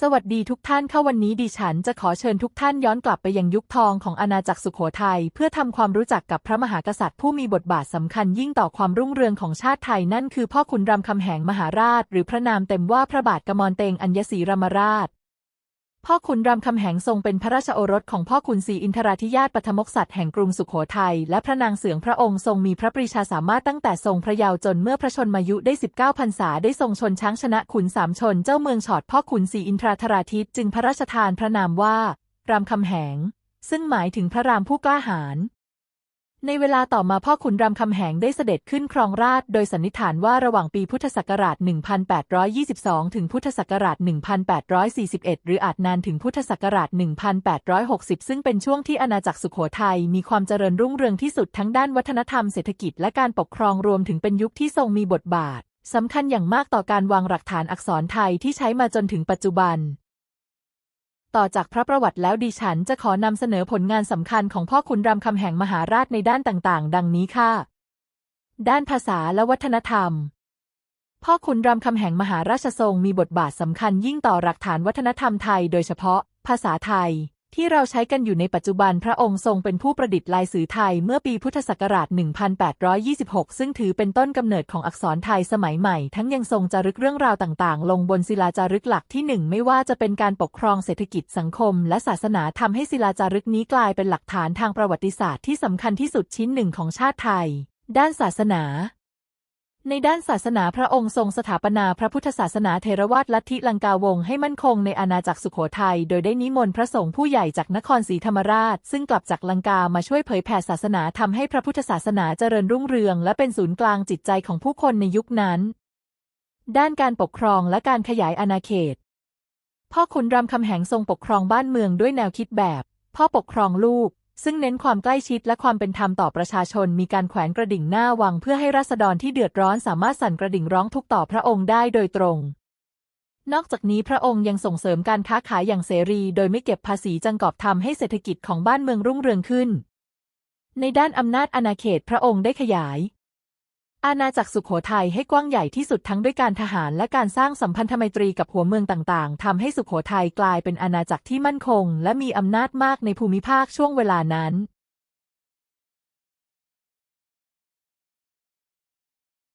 สวัสดีทุกท่านค่ะวันนี้ดิฉันจะขอเชิญทุกท่านย้อนกลับไปยังยุคทองของอาณาจักรสุโขทัยเพื่อทำความรู้จักกับพระมหากษัตริย์ผู้มีบทบาทสำคัญยิ่งต่อความรุ่งเรืองของชาติไทยนั่นคือพ่อขุนรามคำแหงมหาราช หรือพระนามเต็มว่าพระบาทกมรเตงอัญศรีรามราช พ่อขุนรามคำแหงทรงเป็นพระราชโอรสของพ่อขุนศรีอินทราธิราชปฐมกษัตริย์แห่งกรุงสุโขทัยและพระนางเสืองพระองค์ทรงมีพระปรีชาสามารถตั้งแต่ทรงพระเยาว์จนเมื่อพระชนมายุได้ 19พรรษาได้ทรงชนช้างชนะขุนสามชนเจ้าเมืองฉอดพ่อขุนศรีอินทราธราทิตจึงพระราชทานพระนามว่ารามคำแหง ซึ่งหมายถึงพระรามผู้กล้าหาญ ในเวลาต่อมาพ่อขุนรามคำแหงได้เสด็จขึ้นครองราชโดยสันนิษฐานว่าระหว่างปีพุทธศักราช 1822 ถึงพุทธศักราช 1841 หรืออาจนานถึงพุทธศักราช 1860 ซึ่งเป็นช่วงที่อาณาจักรสุโขทัยมีความเจริญรุ่งเรืองที่สุดทั้งด้านวัฒนธรรมเศรษฐกิจและการปกครองรวมถึงเป็นยุคที่ทรงมีบทบาทสำคัญอย่างมากต่อการวางหลักฐานอักษรไทยที่ใช้มาจนถึงปัจจุบัน ต่อจากพระประวัติแล้วดิฉันจะขอนำเสนอผลงานสำคัญของพ่อขุนรามคำแหงมหาราชในด้านต่างๆ ดังนี้ค่ะ ด้านภาษาและวัฒนธรรม พ่อขุนรามคำแหงมหาราชทรงมีบทบาทสำคัญยิ่งต่อหลักฐานวัฒนธรรมไทย โดยเฉพาะ ภาษาไทย ที่เราใช้กันอยู่ในปัจจุบันพระองค์ทรงเป็นผู้ประดิษฐ์ลายสื่อไทยเมื่อปีพุทธศักราช 1826 ซึ่งถือเป็นต้นกำเนิดของอักษรไทยสมัยใหม่ ทั้งยังทรงจารึกเรื่องราวต่างๆ ลงบนศิลาจารึกหลักที่หนึ่งไม่ว่าจะเป็นการปกครองเศรษฐกิจสังคม และศาสนาทำให้ศิลาจารึกนี้กลายเป็นหลักฐานทางประวัติศาสตร์ที่สำคัญที่สุดชิ้นหนึ่งของชาติไทย ด้านศาสนา ในด้านศาสนาพระองค์ทรงสถาปนาพระพุทธศาสนาเทรวาทลัทธิลังกาวงให้มั่นคงในอาณาจักรสุโขทัยโดยได้นิมนต์พระสงฆ์ผู้ใหญ่จากนครศรีธรรมราช ซึ่งกลับจากลังกามาช่วยเผยแผ่ศาสนาทำให้พระพุทธศาสนาเจริญรุ่งเรือง และเป็นศูนย์กลางจิตใจของผู้คนในยุคนั้น ด้านการปกครองและการขยายอาณาเขต พ่อขุนรามคำแหงทรงปกครองบ้านเมืองด้วยแนวคิดแบบ พ่อปกครองลูก ซึ่งเน้นความใกล้ชิดและความเป็นธรรมต่อประชาชน มีการแขวนกระดิ่งหน้าวังเพื่อให้ราษฎรที่เดือดร้อนสามารถสั่นกระดิ่งร้องทุกข์ต่อพระองค์ได้โดยตรง นอกจากนี้พระองค์ยังส่งเสริมการค้าขายอย่างเสรี โดยไม่เก็บภาษีจังกอบทำให้เศรษฐกิจของบ้านเมืองรุ่งเรืองขึ้น ในด้านอำนาจอาณาเขตพระองค์ได้ขยาย อาณาจักรสุขโขทัยให้กว้างใหญ่ที่สุดทั้งด้วยการทหารและการสร้างสัมพันธไมตรีกับหัวเมืองต่างๆทำให้สุขโขทัยกลายเป็นอาณาจักรที่มั่นคง และมีอำนาจมากในภูมิภาคช่วงเวลานั้น